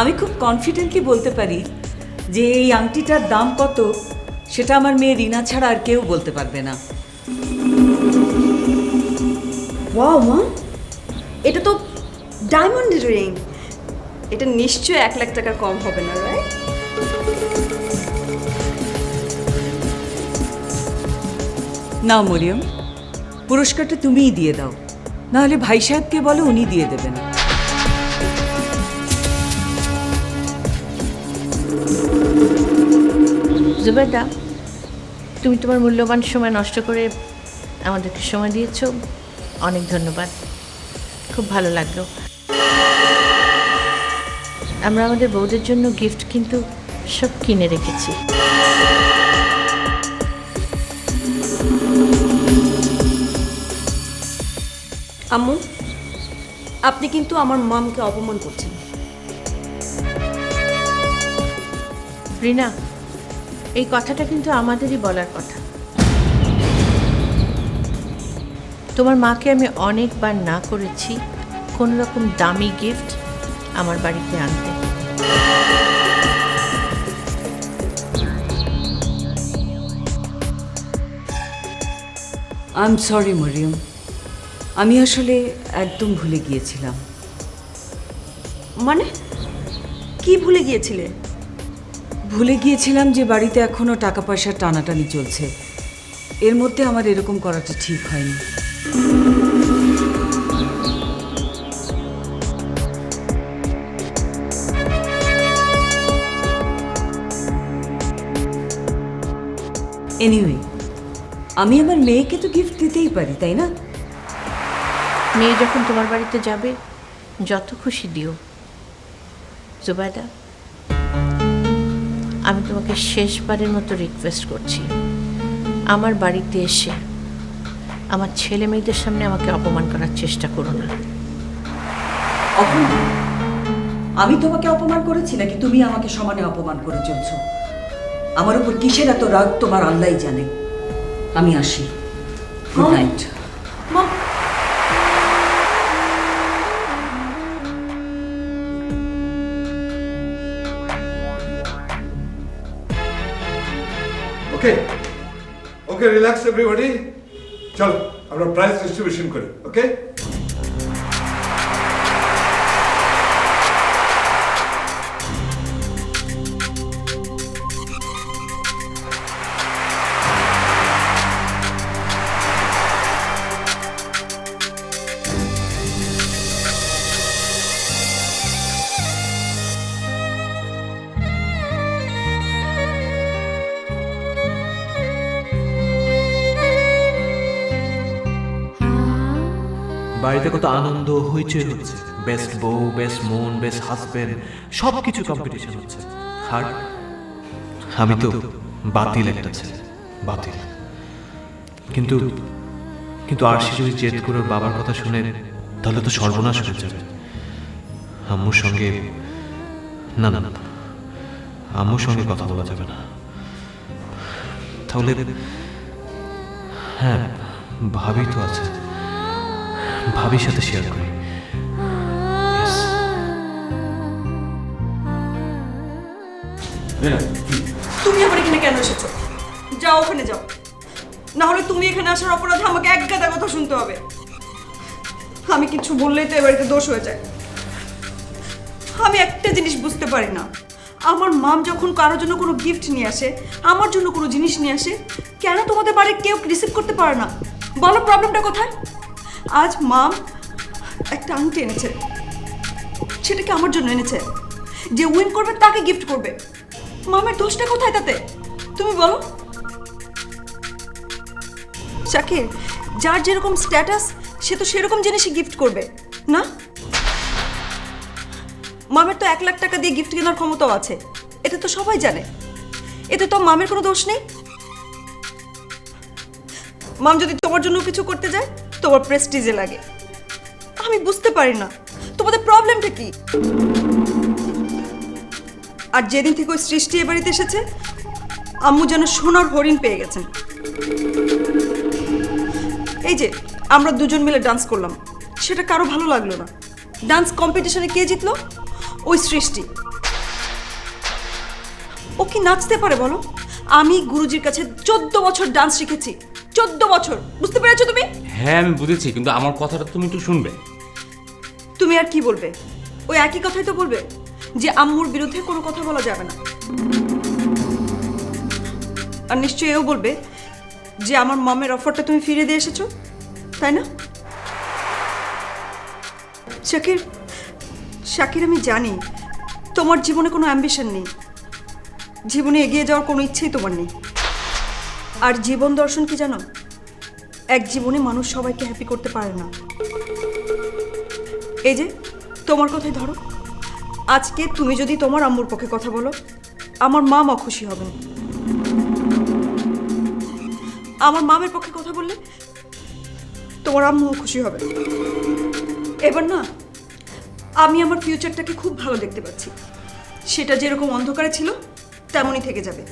আমি খুব কনফিডেন্টলি বলতে পারি যে এই আংটিটার দাম কত সেটা আমার মেয়ে রিনা ছাড়া আর কেউ বলতে পারবে না। ওয়াও মা। এটা তো ডায়মন্ড রিং এটা নিশ্চয়ই এক লাখ টাকা কম হবে না রাইট নাও মরিয়ম পুরস্কারটা তুমিই দিয়ে দাও। নাহলে ভাই সাহেবকে বলো উনি দিয়ে দেবেন। জুবেদা, তুমি তোমার মূল্যবান সময় নষ্ট করে আমাদেরকে সময় দিয়েছ। অনেক ধন্যবাদ। খুব ভালো লাগল। আমরা আমাদের বউদের জন্য গিফট কিন্তু সব কিনে রেখেছি। আম্মু, আপনি কিন্তু আমার মামকে অপমান করছেন। রিনা এই কথাটা কিন্তু আমাদেরই বলার কথা। তোমার মাকে আমি অনেকবার না করেছি কোনো রকম দামি গিফট আমার বাড়িতে আনতে। I am sorry Mariam. আমি আসলে একদম ভুলে গিয়েছিলাম। মানে? কি ভুলে গিয়েছিলে? ভুলে গিয়েছিলাম যে বাড়িতে এখনও টাকা পয়সার টানাটানি চলছে। এর মধ্যে আমার এরকম করাটা ঠিক হয়নি। এনিওয়ে আমি আমার মেয়েকে তো গিফট দিতেই পারি, তাই না? মেয়ে যখন তোমার বাড়িতে যাবে, যত খুশি দিও। জুবাইদা আমি তোমাকে শেষবারের মতো রিকোয়েস্ট করছি। আমার বাড়িতে এসে আমার ছেলে মেয়েদের সামনে আমাকে অপমান করার চেষ্টা করো না। অপমান? আমি তোমাকে অপমান করেছি নাকি তুমি আমাকে সমানে অপমান করে চলছো? আমার উপর কিসের এত রাগ তোমার আল্লাহই জানে। আমি আসি। Good night okay okay relax everybody চলো আমরা প্রাইস ডিস্ট্রিবিউশন করি ওকে কত আনন্দ, হইচই হচ্ছে। বেস্ট বউ, বেস্ট মন, বেস্ট হাজবেন্ড সব কিছু কম্পিটিশন হচ্ছে। আর আমি তো বাতিল একটা ছেলে, বাতিল। কিন্তু কিন্তু আরশি যদি জেদ করে বাবার কথা শুনে, তাহলে তো সর্বনাশ হয়ে যাবে। আম্মুর সঙ্গে, না না না, আম্মুর সঙ্গে কথা বলা যাবে না। তাহলে হ্যাঁ ভাবি তো আছে। ভাবির সাথে শেয়ার করি। তুমি আবার এখানে কেন এসেছ? যাও ওখানে যাও। না হলে তুমি এখানে আসার অপরাধে আমাকে এক গাদা কথা শুনতে হবে। আমি কিছু বললেই তো এবারে দোষ হয়ে যায়। আমি একটা জিনিস বুঝতে পারি না। আমার মাম যখন কারোর জন্য কোনো গিফট নিয়ে আসে আমার জন্য কোনো জিনিস নিয়ে আসে কেন তোমাদের বাড়ি কেউ রিসিভ করতে পারে না? বলো প্রবলেমটা কোথায়? আজ মাম একটা আংটি এনেছে। সেটাকে আমার জন্য এনেছে। যে উইন করবে তাকে গিফট করবে। মামের দোষটা কোথায় তাতে? তুমি বলো। শাকির যার যেরকম স্ট্যাটাস সে তো সেরকম জিনিসই গিফট করবে, না? মামের তো এক লাখ টাকা দিয়ে গিফট কেনার ক্ষমতাও আছে। এটা তো সবাই জানে। এতে তো মামের কোনো দোষ নেই। মাম যদি তোমার জন্য কিছু করতে যায় তোমার প্রেস্টিজে লাগে। আমি বুঝতে পারি না, তোমাদের প্রবলেমটা কি? আর যেদিন থেকে ওই সৃষ্টি এ বাড়িতে এসেছে, আম্মু যেন সোনার হরিণ পেয়ে গেছেন। এই যে, আমরা দুজন মিলে ডান্স করলাম। সেটা কারও ভালো লাগল না। ডান্স কম্পিটিশনে কে জিতলো? ওই সৃষ্টি। ও কি নাচতে পারে বলো? আমি গুরুজির কাছে চোদ্দ বছর ডান্স শিখেছি। চোদ্দ বছর, বুঝতে পেরেছ তুমি? হ্যাঁ আমি বুঝেছি, কিন্তু আমার কথাটা তুমি একটু শুনবে। তুমি আর কি বলবে? ওই একই কথাই তো বলবে, যে আম্মুর বিরুদ্ধে কোনো কথা বলা যাবে না। আর নিশ্চয়ই এও বলবে যে আমার মামের অফারটা তুমি ফিরে দিয়ে এসেছ, তাই না? শাকির শাকির, আমি জানি তোমার জীবনে কোনো অ্যাম্বিশন নেই। জীবনে এগিয়ে যাওয়ার কোনো ইচ্ছেই তোমার নেই। আর জীবন দর্শন কি জানো? এক জীবনে মানুষ সবাইকে হ্যাপি করতে পারে না। এই যে, তোমার কথাই ধরো। আজকে তুমি যদি তোমার আম্মুর পক্ষে কথা বলো, আমার মা মা খুশি হবেন আমার মামের পক্ষে কথা বললে তোমার আম্মুও খুশি হবে। এবার না, আমি আমার ফিউচারটাকে খুব ভালো দেখতে পাচ্ছি। সেটা যেরকম অন্ধকারে ছিল, তেমনই থেকে যাবে।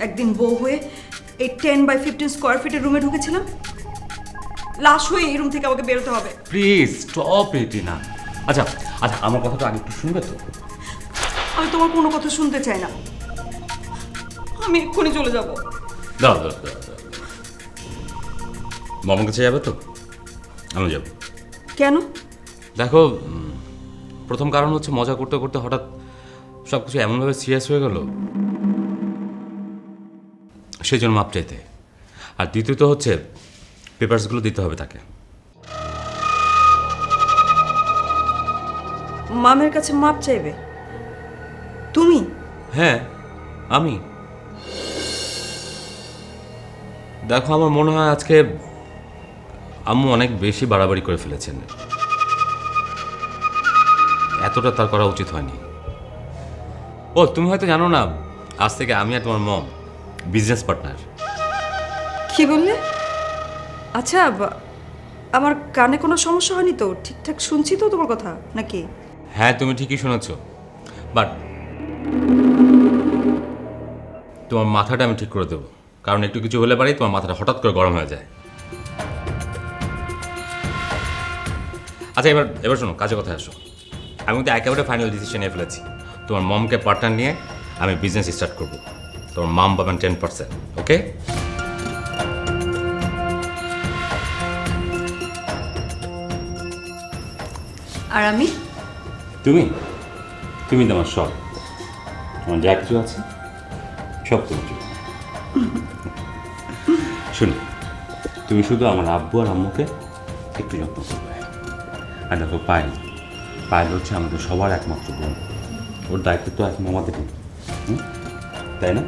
একদিন বউ হয়ে এই টেন বাই ফিফটিন স্কোয়ার ফিটের রুমে ঢুকেছিলাম। লাশ হয়ে এই রুম থেকে আমাকে বেরোতে হবে। প্লিজ স্টপ ইট না আচ্ছা আচ্ছা আমার কথাটা আগে একটু শুনবে তো? আমি তোমার কোনো কথা শুনতে চাই না। আমি এক্ষুনি চলে যাব। দাও দাও দাও মামার কাছে যাবে তো? আমি যাব। কেন? দেখো প্রথম কারণ হচ্ছে মজা করতে করতে হঠাৎ সব কিছু এমনভাবে সিরিয়াস হয়ে গেল। সেই জন্য মাপ চাইতে। আর দ্বিতীয়ত হচ্ছে পেপারসগুলো দিতে হবে তাকে। মামের কাছে মাপ চাইবে? তুমি? হ্যাঁ আমি। দেখো আমার মনে হয় আজকে আম্মু অনেক বেশি বাড়াবাড়ি করে ফেলেছেন। এতটা তার করা উচিত হয়নি। ও তুমি হয়তো জানো না আজ থেকে আমি আর তোমার মম বিজনেস পার্টনার। কি বললে? আচ্ছা আমার কানে কোনো সমস্যা হয়নি তো? ঠিকঠাক শুনছি তো তোমার কথা নাকি? হ্যাঁ তুমি ঠিকই শুনেছ। বাট তোমার মাথাটা আমি ঠিক করে দেবো। কারণ একটু কিছু হলে পারি তোমার মাথাটা হঠাৎ করে গরম হয়ে যায়। আচ্ছা এবার এবার শোনো কাজে কথায় আসো। আমি কিন্তু একেবারে ফাইনাল ডিসিশন নিয়ে ফেলেছি। তোমার মমকে পার্টনার নিয়ে আমি বিজনেস স্টার্ট করব। তোমার মাম পাবেন টেন পার্সেন্ট ওকে আর আমি? তুমি? তুমি তোমার সব। তোমার যা কিছু আছে সব তোমার জন্য। শুনো তুমি শুধু আমার আব্বু আর আম্মুকে একটু যত্ন করবে। আর দেখো পায়েল। পায়েল হচ্ছে আমাদের সবার একমাত্র বোন। ওর দায়িত্ব তো এখন আমাদের হুম? তাই না?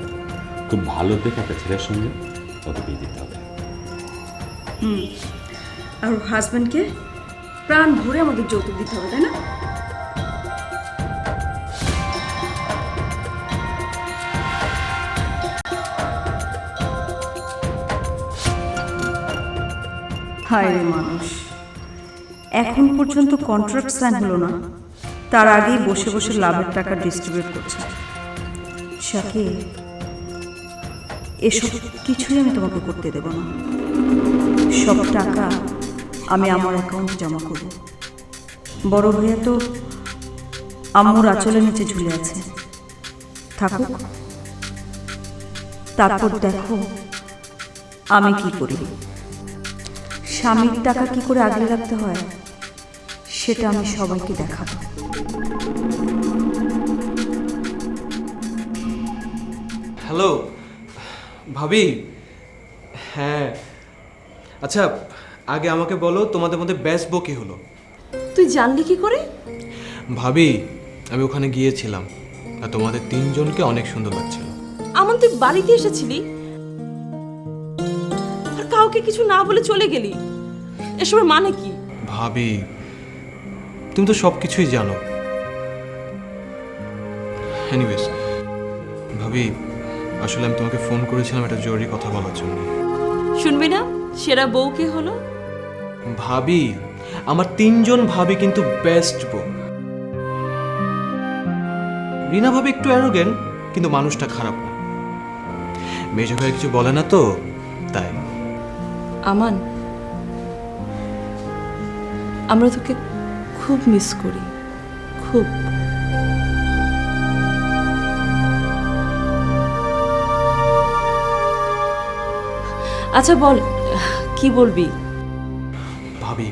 খুব ভালো দেখে একটা ছেলের সঙ্গে। ওকে বিয়ে দিতে হবে। আর হাজব্যান্ডকে প্রাণ ভরে আমাদের যৌতুক দিতে হবে তাই না? হায় রে মানুষ। এখন পর্যন্ত কন্ট্রাক্ট সাইন হলো না। তার আগেই বসে বসে লাভের টাকা ডিস্ট্রিবিউট করছে। শাকির এসব কিছুই আমি তোমাকে করতে দেব না। সব টাকা আমি আমার অ্যাকাউন্টে জমা করব। বড় ভাইয়া তো আম্মুর আঁচলের নিচে ঝুলে আছে। থাকুক। তারপর দেখো আমি কি করি। স্বামীর টাকা কি করে আগলে রাখতে হয়, সেটা আমি সবাইকে দেখাবো। হ্যালো। ভাবি? হ্যাঁ। আচ্ছা আগে আমাকে বলো তোমাদের মধ্যে বেস্ট বো কে হলো? তুই জানলি কি করে? ভাবি আমি ওখানে গিয়েছিলাম আর তোমাদের তিনজনকে অনেক সুন্দর লাগছিল। আমার তুই বাড়িতে এসেছিলি? আর কাউকে কিছু না বলে চলে গেলি? এসবের মানে কি? ভাবি তুমি তো সব কিছুই জানো। এনিওয়েজ ভাবি আসলে আমি তোমাকে ফোন করেছিলাম একটা জরুরি কথা বলার জন্য। শুনবি না? সেরা বউ কে হলো? ভাবি আমার তিনজন ভাবি কিন্তু বেস্ট বউ। রিনা ভাবি একটু অ্যারোগেন্ট কিন্তু মানুষটা খারাপ না। মেজো ভাই কিছু বলে না তো তাই। আমান আমরা তোকে খুব মিস করি। খুব। আচ্ছা বল কি বলবি? ভাবি।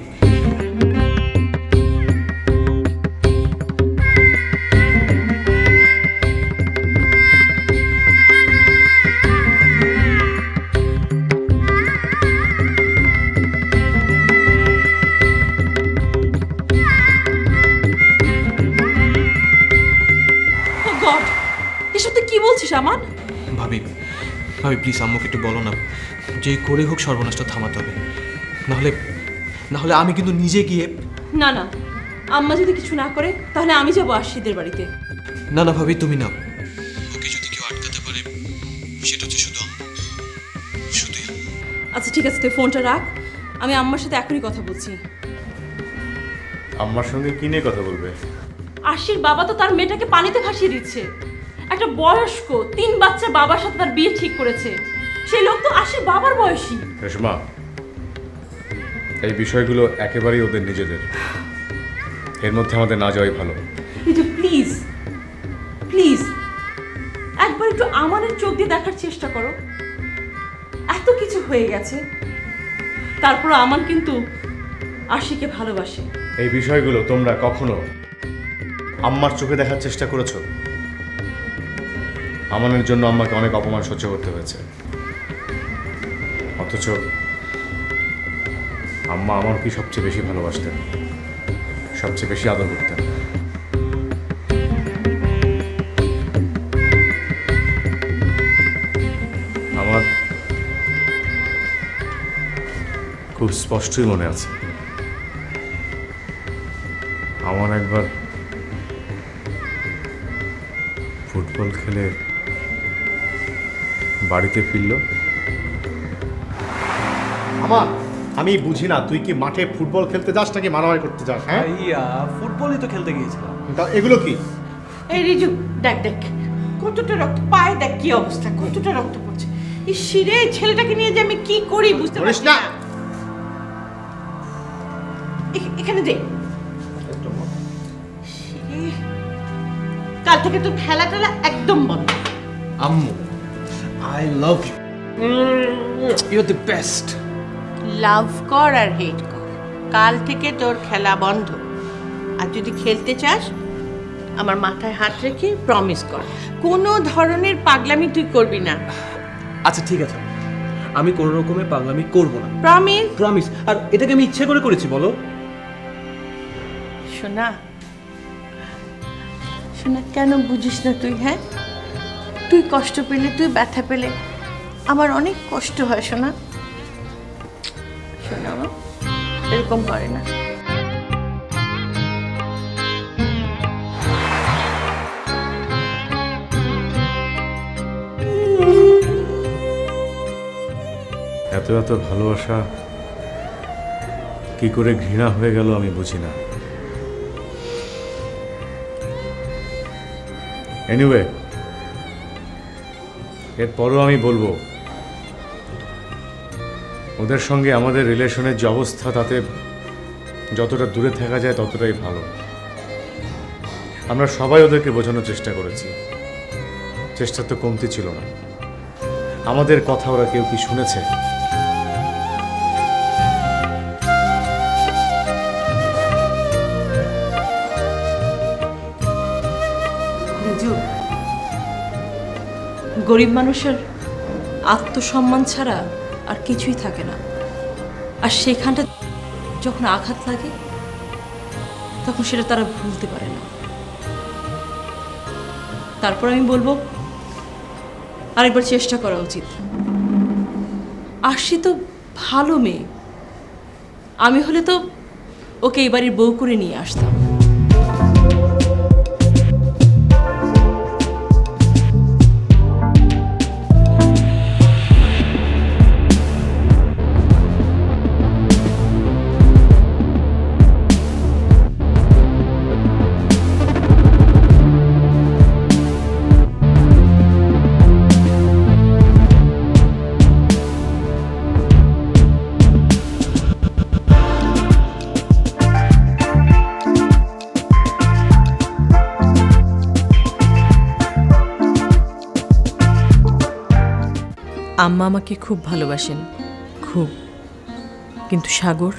এসব তুই কি বলছিস আমার ভাবি। ভাবি প্লিজ আম্মুকে একটু বলো না যে করে হোক সর্বনাশটা থামাতে হবে। নাহলে নাহলে আমি কিন্তু নিজে গিয়ে না না আম্মা যদি কিছু না করে তাহলে আমি যাব আশিদের বাড়িতে। না না ভাবি তুমি না ওকে যদি কেউ আটকাতে পারে সেটা হচ্ছে শুধু আম্মু। আচ্ছা ঠিক আছে তুই ফোনটা রাখ আমি আম্মার সাথে এখনই কথা বলছি। আম্মার সঙ্গে কি নিয়ে কথা বলবে? আশির বাবা তো তার মেয়েটাকে পানিতে ভাসিয়ে দিচ্ছে। একটা বয়স্ক তিন বাচ্চা বাবার সাথে তার বিয়ে ঠিক করেছে। সেই লোক তো আশির বাবার বয়সী। রেশমা এই বিষয়গুলো একেবারেই ওদের নিজেদের। এর মধ্যে আমাদের না যাওয়াই ভালো। কিন্তু প্লিজ প্লিজ একবার একটু আমাদের চোখ দিয়ে দেখার চেষ্টা করো। এত কিছু হয়ে গেছে। তারপর আমার কিন্তু আশিকে ভালোবাসে। এই বিষয়গুলো তোমরা কখনো আম্মার চোখে দেখার চেষ্টা করেছ? আমানের জন্য আম্মাকে অনেক অপমান সহ্য করতে হয়েছে। অথচ আম্মা আমার কি সবচেয়ে বেশি ভালোবাসতেন, সবচেয়ে বেশি আদর করতেন। আমার খুব স্পষ্টই মনে আছে। আমার একবার ফুটবল খেলে বাড়িতে ফিরল। আমার আমি বুঝি না তুই কি মাঠে ফুটবল খেলতে যাস নাকি মারামারি করতে যাস হ্যাঁ? ভাইয়া ফুটবলই তো খেলতে গিয়েছিলাম। তা এগুলো কি? এই রিজু দেখ দেখ কতটা রক্ত পায়ে দেখ কি অবস্থা কতটা রক্ত পড়ছে। এই শিরে ছেলেটাকে নিয়ে যে আমি কি করি বুঝতে পারছি না। এখানে দে। কাল থেকে তোর খেলা টেলা একদম বন্ধ। আম্মু I love you you the best love কর আর হেট কর। কাল থেকে তোর খেলা বন্ধ। আর যদি খেলতে চাস আমার মাথায় হাত রেখে প্রমিস কর। কোনো ধরনের পাগলামি তুই করবি না। আচ্ছা ঠিক আছে। আমি কোনো রকমের পাগলামি করব না। প্রমিস প্রমিস আর এটাকে আমি ইচ্ছে করে করেছি বলো। শোনা। শোনা কেন বুঝিস না তুই হ্যাঁ? তুই কষ্ট পেলে, তুই ব্যথা পেলে, আমার অনেক কষ্ট হয় শোনা শোনা এরকম করে না। এত এত ভালোবাসা, কি করে ঘৃণা হয়ে গেল আমি বুঝি না। এনিওয়ে এরপরও আমি বলব, ওদের সঙ্গে আমাদের রিলেশনের যে অবস্থা, তাতে যতটা দূরে থাকা যায় ততটাই ভালো। আমরা সবাই ওদেরকে বোঝানোর চেষ্টা করেছি। চেষ্টা তো কমতি ছিল না। আমাদের কথা ওরা কেউ কি শুনেছে? গরিব মানুষের আত্মসম্মান ছাড়া আর কিছুই থাকে না। আর সেইখানটা যখন আঘাত লাগে, তখন সেটা তারা ভুলতে পারে না। তারপর আমি বলব, আরেকবার চেষ্টা করা উচিত। আশি তো ভালো মেয়ে। আমি হলে তো ওকে এই বাড়ির বউ করে নিয়ে আসতাম। আম্মা আমাকে খুব ভালোবাসেন, খুব। কিন্তু সাগর?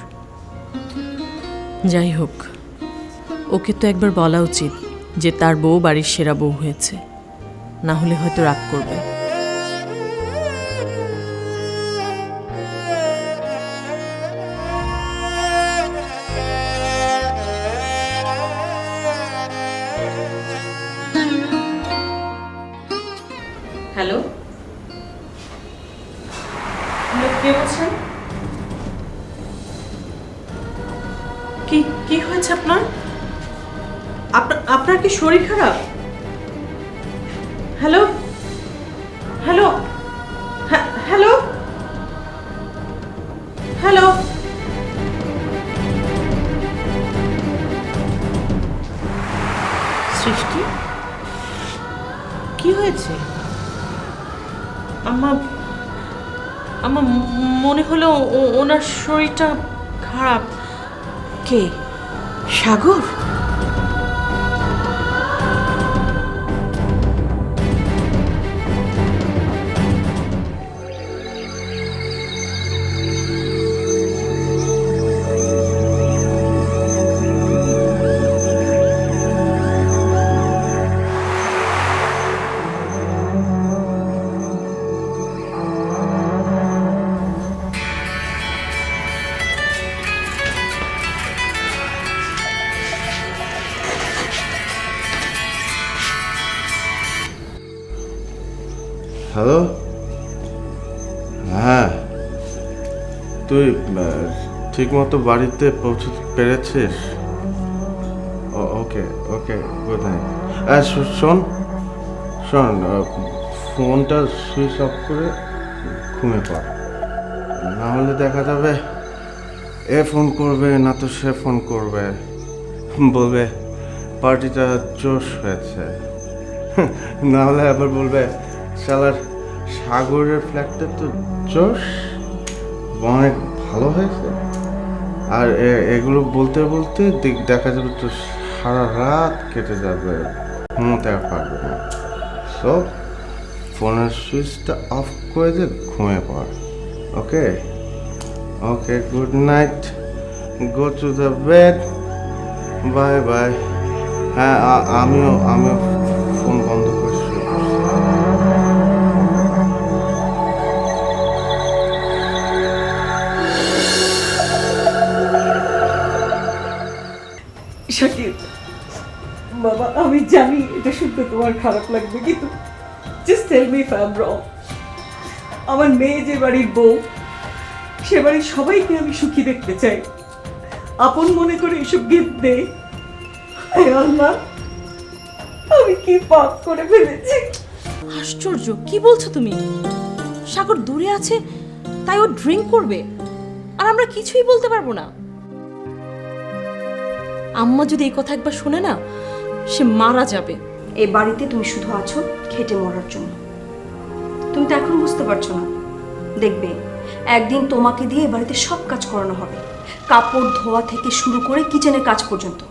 যাই হোক, ওকে তো একবার বলা উচিত যে তার বউ বাড়ির সেরা বউ হয়েছে। না হলে হয়তো রাগ করবে। আপনার কি শরীর খারাপ? হ্যালো? হ্যালো? হ্যাঁ, হ্যালো? হ্যালো? সৃষ্টি? কি হয়েছে? আমার আমার মনে হলো ওনার শরীরটা খারাপ। কে? সাগর? ঠিক মতো বাড়িতে পৌঁছতে পেরেছিস? ওকে ওকে শো- শোন শোন ফোনটা সুইচ অফ করে ঘুমিয়ে পড়। না হলে দেখা যাবে এ ফোন করবে না তো সে ফোন করবে। বলবে, পার্টিটা জোশ হয়েছে। না হলে আবার বলবে, শালার সাগরের ফ্ল্যাটটা তো জোশ, অনেক ভালো হয়েছে। আর এগুলো বলতে বলতে দেখ- দেখা যাবে তো সারা রাত কেটে যাবে। ঘুমোতে পারবে না। সো ফোনের সুইচটা অফ করে দিয়ে ঘুমিয়ে পড়। Okay okay good night go to the bed bye bye হ্যাঁ আমিও আমিও বাবা, আমি জানি এটা শুনতে তোমার খারাপ লাগবে, কিন্তু জাস্ট টেল মি আমার মেয়ে যে বাড়ির বউ, সে বাড়ির সবাইকে আমি সুখী দেখতে চাই। আপন মনে করে এসব গিফট দেয় আল্লাহ, আমি কি পাপ করে ফেলেছি? আশ্চর্য, কি বলছো তুমি? সাগর দূরে আছে, তাই ও ড্রিঙ্ক করবে। আর আমরা কিছুই বলতে পারব না। আম্মা যদি এই কথা একবার শুনে না সে মারা যাবে। এই বাড়িতে তুমি শুধু আছো খেটে মরার জন্য। তুমি তো এখন বুঝতে পারছ না। দেখবে, একদিন তোমাকে দিয়ে এ বাড়িতে সব কাজ করানো হবে। কাপড় ধোয়া থেকে শুরু করে কিচেনের কাজ পর্যন্ত।